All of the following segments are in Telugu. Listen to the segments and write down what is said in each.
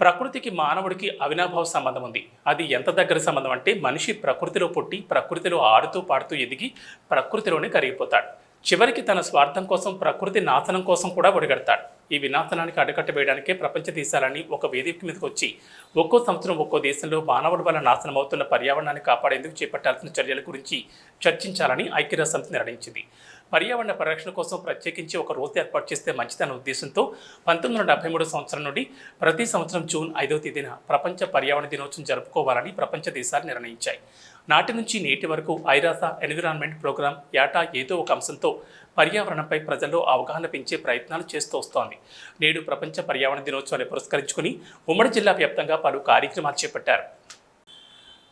ప్రకృతికి మానవుడికి అవినాభావ సంబంధం ఉంది. అది ఎంత దగ్గర సంబంధం అంటే మనిషి ప్రకృతిలో పుట్టి ప్రకృతిలో ఆడుతూ పాడుతూ ఎదిగి ప్రకృతిలోనే కరిగిపోతాడు. చివరికి తన స్వార్థం కోసం ప్రకృతి నాశనం కోసం కూడా ఒడిగడతాడు. ఈ వినాశనానికి అడ్డుకట్ట వేయడానికే ప్రపంచ దేశాలని ఒక వేదిక మీదకి వచ్చి ఒక్కో సంవత్సరం ఒక్కో దేశంలో మానవుడి వల్ల నాశనం అవుతున్న పర్యావరణాన్ని కాపాడేందుకు చేపట్టాల్సిన చర్యల గురించి చర్చించాలని ఐక్యరాజ్య సమితి నిర్ణయించింది. పర్యావరణ పరిరక్షణ కోసం ప్రత్యేకించి ఒక రోజు ఏర్పాటు చేస్తే మంచిదన్న ఉద్దేశంతో పంతొమ్మిది వందల డెబ్బై మూడు సంవత్సరం నుండి ప్రతి సంవత్సరం జూన్ ఐదవ తేదీన ప్రపంచ పర్యావరణ దినోత్సవం జరుపుకోవాలని ప్రపంచ దేశాలు నిర్ణయించాయి. నాటి నుంచి నేటి వరకు ఐరాస ఎన్విరాన్మెంట్ ప్రోగ్రాం ఏటా ఏదో ఒక అంశంతో పర్యావరణంపై ప్రజల్లో అవగాహన పెంచే ప్రయత్నాలు చేస్తూ వస్తోంది. నేడు ప్రపంచ పర్యావరణ దినోత్సవాన్ని పురస్కరించుకుని ఉమ్మడి జిల్లా వ్యాప్తంగా పలు కార్యక్రమాలు చేపట్టారు.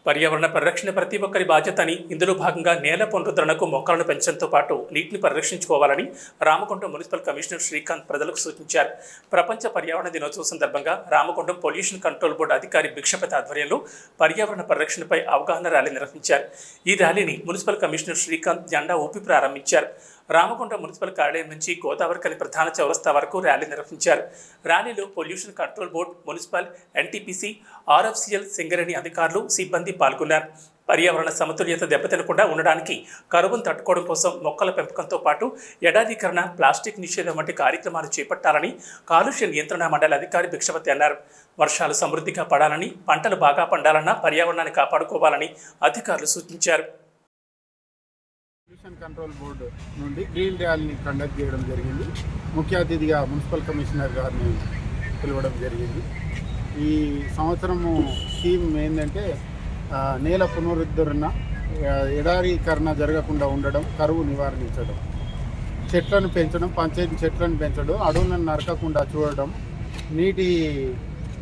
పర్యావరణ పరిరక్షణ ప్రతి ఒక్కరి బాధ్యత అని ఇందులో భాగంగా నేల పునరుద్ధరణకు మొక్కలను పెంచడంతో పాటు నీటిని పరిరక్షించుకోవాలని రామకొండం మున్సిపల్ కమిషనర్ శ్రీకాంత్ ప్రజలకు సూచించారు. ప్రపంచ పర్యావరణ దినోత్సవం సందర్భంగా రామకొండం పొల్యూషన్ కంట్రోల్ బోర్డు అధికారి భిక్షపతి ఆధ్వర్యంలో పర్యావరణ పరిరక్షణపై అవగాహన ర్యాలీ నిర్వహించారు. ఈ ర్యాలీని మున్సిపల్ కమిషనర్ శ్రీకాంత్ జెండా ఊపి ప్రారంభించారు. రామకొండ మున్సిపల్ కార్యాలయం నుంచి గోదావరికని ప్రధాన చౌరస్తా వరకు ర్యాలీ నిర్వహించారు. ర్యాలీలో pollution control board municipal NTPC RFCL Singareni అధికారులు సిబ్బంది పాల్గొన్నారు. పర్యావరణ సమతుల్యత దెబ్బతినకుండా ఉండడానికి కరువును తట్టుకోవడం కోసం మొక్కల పెంపకంతో పాటు ఎడారీకరణ ప్లాస్టిక్ నిషేధం వంటి కార్యక్రమాలు చేపట్టాలని కాలుష్య నియంత్రణ మండలి అధికారి భిక్షపతి అన్నారు. వర్షాలు సమృద్ధిగా పడాలని పంటలు బాగా పండాలన్నా పర్యావరణాన్ని కాపాడుకోవాలని అధికారులు సూచించారు. పొల్యూషన్ కంట్రోల్ బోర్డు నుండి గ్రీన్ ర్యాలీని కండక్ట్ చేయడం జరిగింది. ముఖ్య అతిథిగా మున్సిపల్ కమిషనర్ గారిని పిలవడం జరిగింది. ఈ సంవత్సరము థీమ్ ఏంటంటే నేల పునరుద్ధరణ ఎడారీకరణ జరగకుండా ఉండడం కరువు నివారించడం చెట్లను పెంచడం పంచాయతీ చెట్లను పెంచడం అడవులను నరకకుండా చూడడం నీటి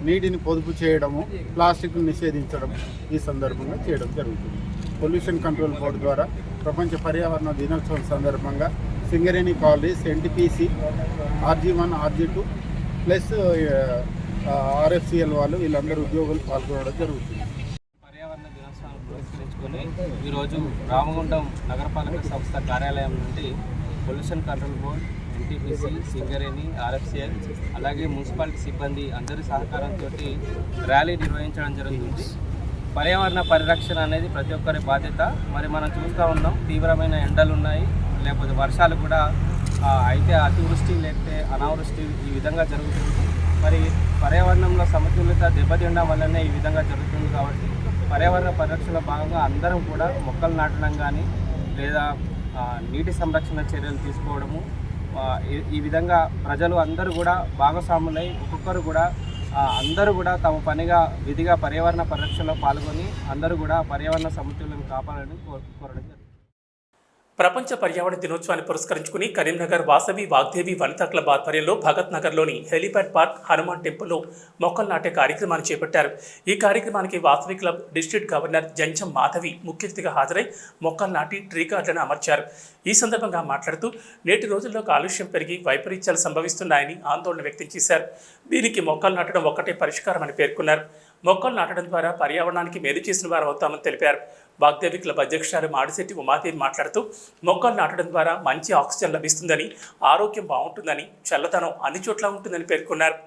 నీటిని పొదుపు చేయడము ప్లాస్టిక్ నిషేధించడం ఈ సందర్భంగా చేయడం జరుగుతుంది. పొల్యూషన్ కంట్రోల్ బోర్డు ద్వారా ప్రపంచ పర్యావరణ దినోత్సవం సందర్భంగా Singareni colonies NTPC RG one RG two plus RFCL వాళ్ళు వీళ్ళందరూ ఉద్యోగులు పాల్గొనడం జరుగుతుంది. పర్యావరణ దినోత్సవాన్ని పురస్కరించుకొని ఈరోజు రామగుండం నగరపాలక సంస్థ కార్యాలయం నుండి pollution control board NTPC Singareni RFCL అలాగే మున్సిపాలిటీ సిబ్బంది అందరి సహకారంతో ర్యాలీ నిర్వహించడం జరుగుతుంది. పర్యావరణ పరిరక్షణ అనేది ప్రతి ఒక్కరి బాధ్యత. మరి మనం చూస్తూ ఉన్నాం తీవ్రమైన ఎండలు ఉన్నాయి లేకపోతే వర్షాలు కూడా అయితే అతివృష్టి లేకపోతే అనావృష్టి ఈ విధంగా జరుగుతుంది. మరి పర్యావరణంలో సమతుల్యత దెబ్బతినడం వల్లనే ఈ విధంగా జరుగుతుంది కాబట్టి పర్యావరణ పరిరక్షణలో భాగంగా అందరం కూడా మొక్కలు నాటడం కానీ లేదా నీటి సంరక్షణ చర్యలు తీసుకోవడము ఈ- విధంగా ప్రజలు అందరూ కూడా భాగస్వాములై ఒక్కొక్కరు కూడా అందరూ కూడా తమ పనిగా విధిగా పర్యావరణ పరిరక్షణలో పాల్గొని అందరూ కూడా పర్యావరణ సమతుల్యం కాపాడాలని కోరడం జరిగింది ప్రపంచ పర్యావరణ దినోత్సవాన్ని పురస్కరించుకుని కరీంనగర్ వాసవి వాగ్దేవి వనితా క్లబ్ ఆధ్వర్యంలో భగత్ నగర్లోని హెలిప్యాడ్ పార్క్ హనుమాన్ టెంపుల్లో మొక్కలు నాటే కార్యక్రమాన్ని చేపట్టారు. ఈ కార్యక్రమానికి Vasavi club district governor Jancham Madhavi ముఖ్య అతిథిగా హాజరై మొక్కలు నాటి ట్రీ గార్డులను అమర్చారు. ఈ సందర్భంగా మాట్లాడుతూ నేటి రోజుల్లో కాలుష్యం పెరిగి వైపరీత్యాలు సంభవిస్తున్నాయని ఆందోళన వ్యక్తం చేశారు. దీనికి మొక్కలు నాటడం ఒక్కటే పరిష్కారమని పేర్కొన్నారు. మొక్కలు నాటడం ద్వారా పర్యావరణానికి మేలు చేసిన వారు అవుతామని తెలిపారు. వాగ్దేవి క్లబ్ అధ్యక్షురాలు మాడిశెట్టి ఉమాదేవి మాట్లాడుతూ మొక్కలు నాటడం ద్వారా మంచి ఆక్సిజన్ లభిస్తుందని ఆరోగ్యం బాగుంటుందని చల్లదనం అన్ని చోట్ల ఉంటుందని పేర్కొన్నారు.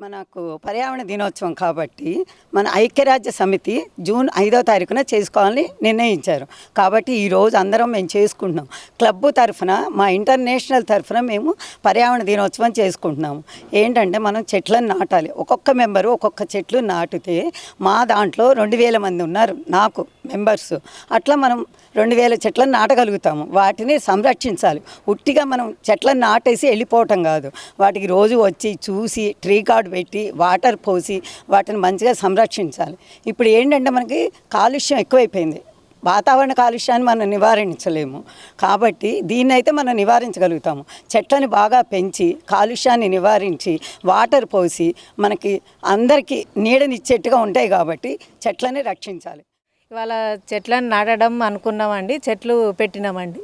మనకు పర్యావరణ దినోత్సవం కాబట్టి మన ఐక్యరాజ్య సమితి జూన్ ఐదో తారీఖున చేసుకోవాలని నిర్ణయించారు. కాబట్టి ఈరోజు అందరం మేము చేసుకుంటున్నాం. క్లబ్ తరఫున మా ఇంటర్నేషనల్ తరఫున మేము పర్యావరణ దినోత్సవం చేసుకుంటున్నాము. ఏంటంటే మనం చెట్లను నాటాలి. ఒక్కొక్క మెంబరు ఒక్కొక్క చెట్లు నాటితే మా దాంట్లో రెండు వేల మంది ఉన్నారు. నాకు మెంబర్స్. అట్లా మనం రెండు వేల చెట్లను నాటగలుగుతాము. వాటిని సంరక్షించాలి. ఉట్టిగా మనం చెట్లను నాటేసి వెళ్ళిపోవటం కాదు. వాటికి రోజు వచ్చి చూసి ట్రీ కార్డ్ పెట్టి వాటర్ పోసి వాటిని మంచిగా సంరక్షించాలి. ఇప్పుడు ఏంటంటే మనకి కాలుష్యం ఎక్కువైపోయింది. వాతావరణ కాలుష్యాన్ని మనం నివారించలేము. కాబట్టి దీన్ని అయితే మనం నివారించగలుగుతాము. చెట్లను బాగా పెంచి కాలుష్యాన్ని నివారించి వాటర్ పోసి మనకి అందరికీ నీడనిచ్చేట్టుగా ఉంటాయి కాబట్టి చెట్లని రక్షించాలి. ఇవాళ చెట్లను నాటడం అనుకున్నామండి చెట్లు పెట్టినామండి.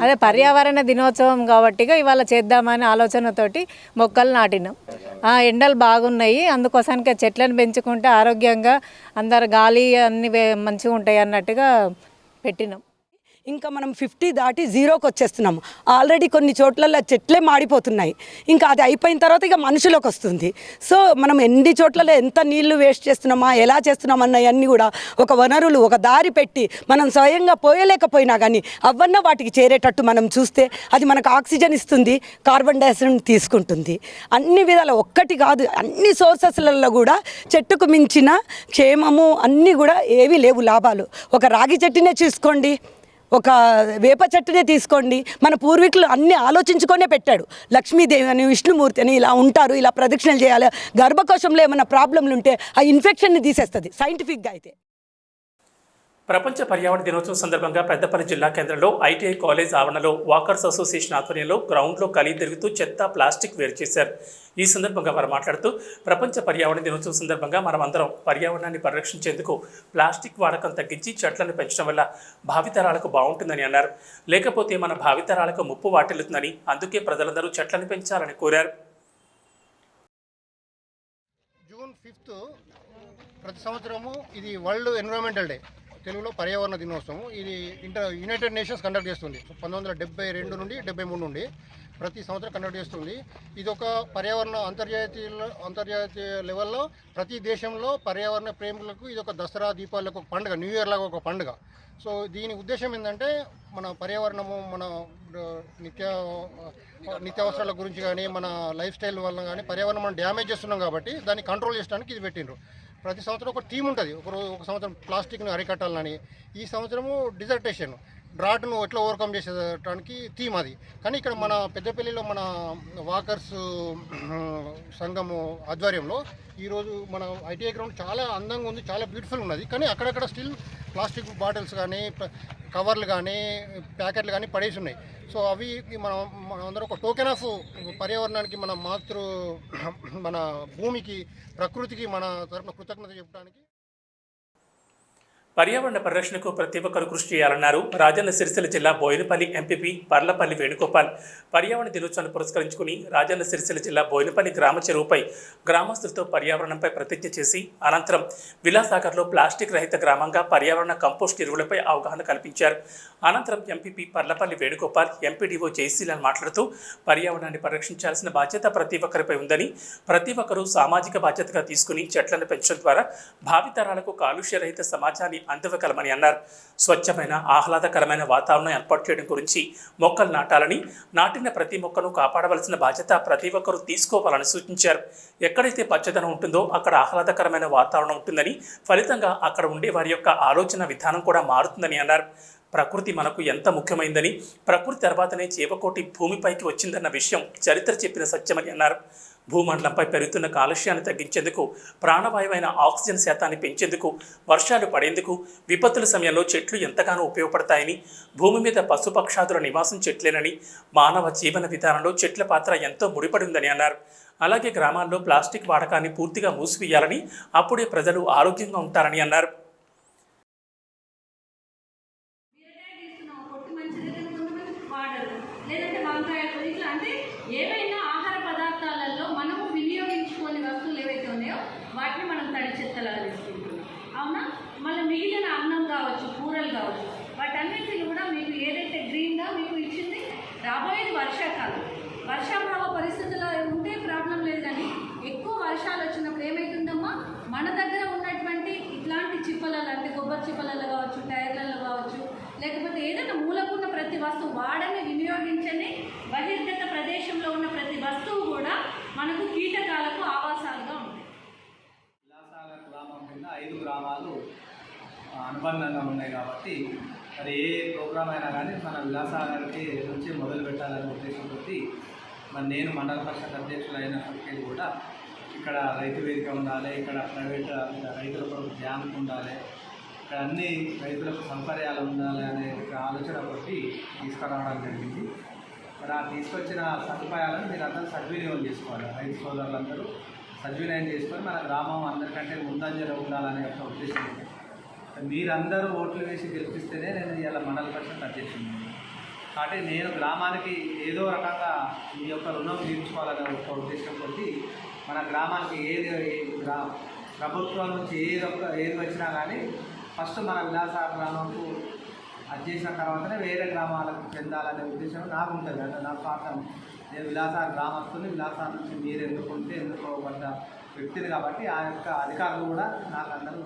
అదే పర్యావరణ దినోత్సవం కాబట్టి ఇవాళ చేద్దామనే ఆలోచనతోటి మొక్కలు నాటినాం. ఆ, ఎండలు బాగున్నాయి అందుకోసానికి చెట్లను పెంచుకుంటే ఆరోగ్యంగా అందరు గాలి అన్ని మంచిగా ఉంటాయి అన్నట్టుగా పెట్టినాం. ఇంకా మనం ఫిఫ్టీ దాటి జీరోకి వచ్చేస్తున్నాము ఆల్రెడీ కొన్ని చోట్లలో చెట్లే మాడిపోతున్నాయి. ఇంకా అది అయిపోయిన తర్వాత ఇక మనుషులకు వస్తుంది. సో మనం ఎన్ని చోట్లలో ఎంత నీళ్ళు వేస్ట్ చేస్తున్నామా ఎలా చేస్తున్నామా అన్నవన్నీ కూడా ఒక వనరులు ఒక దారి పెట్టి మనం స్వయంగా పోయలేకపోయినా కానీ అవన్న వాటికి చేరేటట్టు మనం చూస్తే అది మనకు ఆక్సిజన్ ఇస్తుంది కార్బన్ డైఆక్సైడ్ తీసుకుంటుంది. అన్ని విధాల ఒక్కటి కాదు అన్ని సోర్సెస్లలో కూడా చెట్టుకు మించిన క్షేమము అన్నీ కూడా ఏవీ లేవు లాభాలు. ఒక రాగి చెట్టునే చూసుకోండి. ఒక వేప చెట్టునే తీసుకోండి. మన పూర్వీకులు అన్ని ఆలోచించుకొనే పెట్టాడు. లక్ష్మీదేవి అని విష్ణుమూర్తి అని ఇలా ఉంటారు ఇలా ప్రదక్షిణలు చేయాలి. గర్భకోశంలో ఏమైనా ప్రాబ్లంలు ఉంటే ఆ ఇన్ఫెక్షన్ని తీసేస్తుంది సైంటిఫిక్గా అయితే. ప్రపంచ పర్యావరణ దినోత్సవం సందర్భంగా పెద్దపల్లి జిల్లా కేంద్రంలో ఐటీఐ కాలేజ్ ఆవరణలో వాకర్స్ అసోసియేషన్ ఆధ్వర్యంలో గ్రౌండ్లో కలిగి తిరుగుతూ చెత్త ప్లాస్టిక్ వేరు చేశారు. ఈ సందర్భంగా వారు మాట్లాడుతూ ప్రపంచ పర్యావరణ దినోత్సవం సందర్భంగా మనం అందరం పర్యావరణాన్ని పరిరక్షించేందుకు ప్లాస్టిక్ వాడకం తగ్గించి చెట్లను పెంచడం వల్ల భావితరాలకు బాగుంటుందని అన్నారు. లేకపోతే మన భావితరాలకు ముప్పు వాటిల్లుతుందని అందుకే ప్రజలందరూ చెట్లను పెంచాలని కోరారు. జూన్ ఫిఫ్త్ ప్రతి సంవత్సరము ఇది వరల్డ్ ఎన్విరాన్మెంటల్ డే. తెలుగులో పర్యావరణ దినోత్సవం. ఇది ఇంటర్ యునైటెడ్ నేషన్స్ కండక్ట్ చేస్తుంది. పంతొమ్మిది వందల డెబ్బై రెండు నుండి డెబ్బై మూడు నుండి ప్రతి సంవత్సరం కండక్ట్ చేస్తుంది. ఇది ఒక పర్యావరణ అంతర్జాతీయ అంతర్జాతీయ లెవెల్లో ప్రతి దేశంలో పర్యావరణ ప్రేమికులకు ఇది ఒక దసరా దీపావళికి ఒక పండుగ న్యూ ఇయర్ లాగా ఒక పండుగ. సో దీని ఉద్దేశం ఏంటంటే మన పర్యావరణము మన నిత్య నిత్యావసరాల గురించి కానీ మన లైఫ్ స్టైల్ వల్ల కానీ పర్యావరణం మనం డ్యామేజ్ చేస్తున్నాం కాబట్టి దాన్ని కంట్రోల్ చేయడానికి ఇది పెట్టిండ్రు. ప్రతి సంవత్సరం ఒక థీమ్ ఉంటుంది. ఒక ఒక సంవత్సరం ప్లాస్టిక్ను అరికట్టాలని. ఈ సంవత్సరము డిజర్టేషన్. డ్రాట్ను ఎట్లా ఓవర్కమ్ చేసేటానికి థీమ్ అది. కానీ ఇక్కడ మన పెద్దపల్లిలో మన వాకర్స్ సంఘము ఆధ్వర్యంలో ఈరోజు మన ఐటీఐ గ్రౌండ్ చాలా అందంగా ఉంది చాలా బ్యూటిఫుల్ ఉన్నది. కానీ అక్కడక్కడ స్టిల్ ప్లాస్టిక్ బాటిల్స్ కానీ కవర్లు కానీ ప్యాకెట్లు కానీ పడేసి ఉన్నాయి సో అవి మనం మనం అందరం ఒక టోకెన్ ఆఫ్ పర్యావరణానికి మన మాతృ మన భూమికి ప్రకృతికి మన తరపున కృతజ్ఞత చెప్పడానికి పర్యావరణ పరిరక్షణకు ప్రతి ఒక్కరు కృషి చేయాలన్నారు. రాజన్న సిరిసిల్ల జిల్లా బోయినపల్లి ఎంపీపీ పర్లపల్లి వేణుగోపాల్. పర్యావరణ దినోత్సవాన్ని పురస్కరించుకుని రాజన్న సిరిసిల్ల జిల్లా బోయినపల్లి గ్రామ చెరువుపై గ్రామస్తులతో పర్యావరణంపై ప్రతిజ్ఞ చేసి అనంతరం విలాసాగర్లో ప్లాస్టిక్ రహిత గ్రామంగా పర్యావరణ కంపోస్ట్ ఎరువులపై అవగాహన కల్పించారు. అనంతరం ఎంపీపీ పర్లపల్లి వేణుగోపాల్ ఎంపీడీఓ జయశీలన్ మాట్లాడుతూ పర్యావరణాన్ని పరిరక్షించాల్సిన బాధ్యత ప్రతి ఒక్కరిపై ఉందని ప్రతి ఒక్కరూ సామాజిక బాధ్యతగా తీసుకుని చెట్లను పెంచడం ద్వారా భావితరాలకు కాలుష్యరహిత సమాజాన్ని అందవకలమని అన్నారు. స్వచ్ఛమైన ఆహ్లాదకరమైన వాతావరణం ఏర్పాటు చేయడం గురించి మొక్కలు నాటాలని నాటిన ప్రతి మొక్కను కాపాడవలసిన బాధ్యత ప్రతి ఒక్కరూ తీసుకోవాలని సూచించారు. ఎక్కడైతే పచ్చదనం ఉంటుందో అక్కడ ఆహ్లాదకరమైన వాతావరణం ఉంటుందని ఫలితంగా అక్కడ ఉండే వారి యొక్క ఆలోచన విధానం కూడా మారుతుందని అన్నారు. ప్రకృతి మనకు ఎంత ముఖ్యమైందని ప్రకృతి తర్వాతనే జీవకోటి భూమిపైకి వచ్చిందన్న విషయం చరిత్ర చెప్పిన సత్యమని అన్నారు. భూమండలంపై పెరుగుతున్న కాలుష్యాన్ని తగ్గించేందుకు ప్రాణవాయువైన ఆక్సిజన్ శాతాన్ని పెంచేందుకు వర్షాలు పడేందుకు విపత్తుల సమయంలో చెట్లు ఎంతగానో ఉపయోగపడతాయని భూమి మీద పశుపక్షాదుల నివాసం చెట్లేనని మానవ జీవన విధానంలో చెట్ల పాత్ర ఎంతో ముడిపడిందని అన్నారు. అలాగే గ్రామాల్లో ప్లాస్టిక్ వాడకాన్ని పూర్తిగా మూసివేయాలని అప్పుడే ప్రజలు ఆరోగ్యంగా ఉంటారని అన్నారు. అవునా? మళ్ళీ మిగిలిన అన్నం కావచ్చు కూరలు కావచ్చు వాటన్నిటిని కూడా మీకు ఏదైతే గ్రీన్గా మీకు ఇచ్చింది రాబోయేది వర్షాకాలం. వర్షాభావ పరిస్థితుల్లో ఉంటే ప్రాబ్లం లేదు కానీ ఎక్కువ వర్షాలు వచ్చినప్పుడు ఏమవుతుందమ్మా మన దగ్గర ఉన్నటువంటి ఇట్లాంటి చిప్పలలో అంటే కొబ్బరి చిప్పలలో కావచ్చు టైర్లలో కావచ్చు లేకపోతే ఏదైనా మూలకున్న ప్రతి వస్తువు వాడని వినియోగించని బహిర్గత ప్రదేశంలో ఉన్న ప్రతి వస్తువు కూడా మనకు కీటకాలకు ఆవాసాలుగా ఉంటాయి విలాసాగర్ గ్రామం కింద ఐదు గ్రామాలు ఆ, అనుబంధంగా ఉన్నాయి కాబట్టి మరి ఏ ప్రోగ్రామ్ అయినా కానీ మన విలాసాలకి నుంచి మొదలు పెట్టాలనే ఉద్దేశంతో మరి నేను మండల పరిషత్ అధ్యక్షులు అయినప్పటికీ కూడా ఇక్కడ రైతు వేదిక ఉండాలి ఇక్కడ ప్రైవేట్ రైతుల కొరకు ధ్యానం ఉండాలి ఇక్కడ అన్ని రైతులకు సౌకర్యాలు ఉండాలి అనే ఒక ఆలోచన ఒకటి తీసుకురావడం జరిగింది. మరి ఆ తీసుకొచ్చిన సదుపాయాలను మీరు అందరూ సద్వినియోగం చేసుకోవాలి. రైతు సోదరులందరూ సద్వినియోగం చేసుకొని మన గ్రామం అందరికంటే ముందంజలో ఉండాలనే ఒక ఉద్దేశం ఉంది మీరందరూ ఓట్లు వేసి గెలిపిస్తేనే నేను ఇలా మండల పరిషత్ అధ్యక్షుడు కాబట్టి నేను గ్రామానికి ఏదో రకంగా మీ యొక్క రుణం తీర్చుకోవాలనే ఒక ఉద్దేశం కొద్ది మన గ్రామానికి ఏది గ్రా ప్రభుత్వం నుంచి ఏది ఒక్క ఏది వచ్చినా కానీ ఫస్ట్ మన విలాస గ్రామంకు అది చేసిన తర్వాతనే వేరే గ్రామాలకు చెందాలనే ఉద్దేశం నాకు ఉంటుంది. అంటే నా స్వార్థం. నేను విలాసాలు గ్రామస్తుని విలాసాల నుంచి మీరు ఎందుకుంటే ఎందుకోబడ్డ వ్యక్తిని కాబట్టి ఆ యొక్క అధికారులు కూడా నాకు అందరూ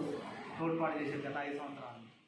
తోడ్పాటు చేసే గత ఐదు సంవత్సరాలు.